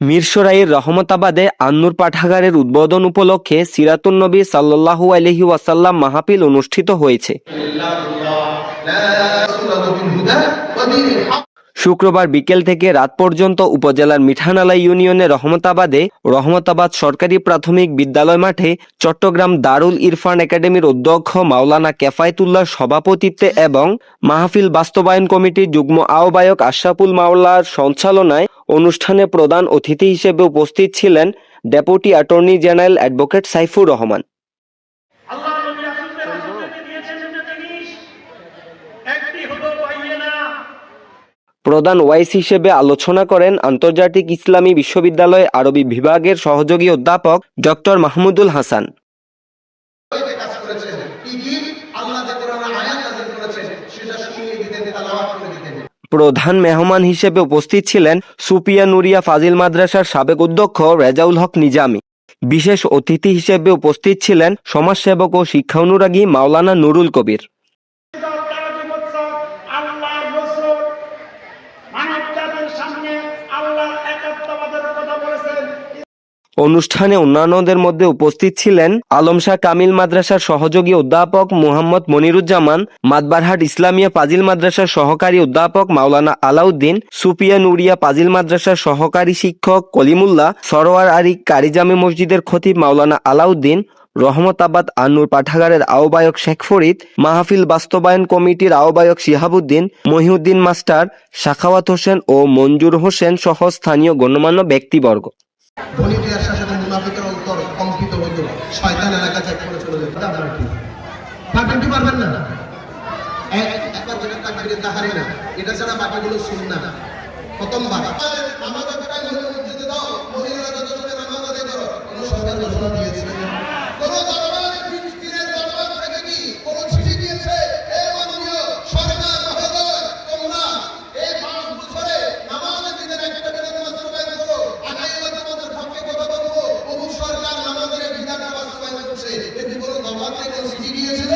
মিরসরাইয়ের রহমতাবাদে আন্নুর পাঠাগারের উদ্বোধন উপলক্ষে সিরাতুন্নবী সাল্লাল্লাহু আলহি ওয়াসাল্লাম মাহাপিল অনুষ্ঠিত হয়েছে শুক্রবার বিকেল থেকে রাত পর্যন্ত উপজেলার মিঠানালা ইউনিয়নের রহমতাবাদে রহমতাবাদ সরকারি প্রাথমিক বিদ্যালয় মাঠে চট্টগ্রাম দারুল ইরফান একাডেমির অধ্যক্ষ মাওলানা কেফায়েতুল্লাহর সভাপতিত্বে এবং মাহফিল বাস্তবায়ন কমিটির যুগ্ম আহ্বায়ক আশরাফুল মাওলার সঞ্চালনায় অনুষ্ঠানে প্রধান অতিথি হিসেবে উপস্থিত ছিলেন deputy attorney general advocate Saifur Rahman. প্রধান ওয়াইস হিসেবে আলোচনা করেন আন্তর্জাতিক ইসলামী বিশ্ববিদ্যালয় আরবি বিভাগের সহযোগী অধ্যাপক ডক্টর মাহমুদুল হাসান। প্রধান মেহমান হিসেবে উপস্থিত ছিলেন সুপিয়া নুরিয়া ফাজিল মাদ্রাসার সাবেক অধ্যক্ষ রেজাউল হক নিজামী। বিশেষ অতিথি হিসেবে উপস্থিত ছিলেন সমাজসেবক ও শিক্ষা অনুরাগী মাওলানা নুরুল কবির। অনুষ্ঠানে অন্যান্যদের মধ্যে উপস্থিত ছিলেন আলম শাহ কামিল মাদ্রাসার সহযোগী অধ্যাপক মুহাম্মদ মনিরুজ্জামান, মাদবারহাট ইসলামিয়া পাজিল মাদ্রাসার সহকারী অধ্যাপক মাওলানা আলাউদ্দিন সুপিয়া নুরিয়া পাজিল মাদ্রাসার সহকারী শিক্ষক কলিমুল্লাহ, সরোয়ার আলী কারিজামি মসজিদের খতিব মাওলানা আলাউদ্দিন রহমতাবাদ আনুর পাঠাগারের আহ্বায়ক শেখ ফরিদ, মাহফিল বাস্তবায়ন কমিটির আহ্বায়ক শিহাবুদ্দিন, মহিউদ্দিন মাস্টার, শাখাওয়াত হোসেন ও মঞ্জুর হোসেন সহ স্থানীয় গণ্যমান্য ব্যক্তিবর্গ। ধনীদের শাসনে মুনাফিকের অন্তর কম্পিত হইত শয়তান এলাকা চেক করে চলে যেত আপনারা কি? পারবেন কি পারবেন না একবার যেটা তাকবিরে তাহারে না এটা ছাড়া বাকিগুলো শুন না প্রথমবার। আমাদের দাও, মহিলারা যত নামাজ করো, কোনো সরকার ঘোষণা বাবাকে কেউ চিঠি দিয়েছিল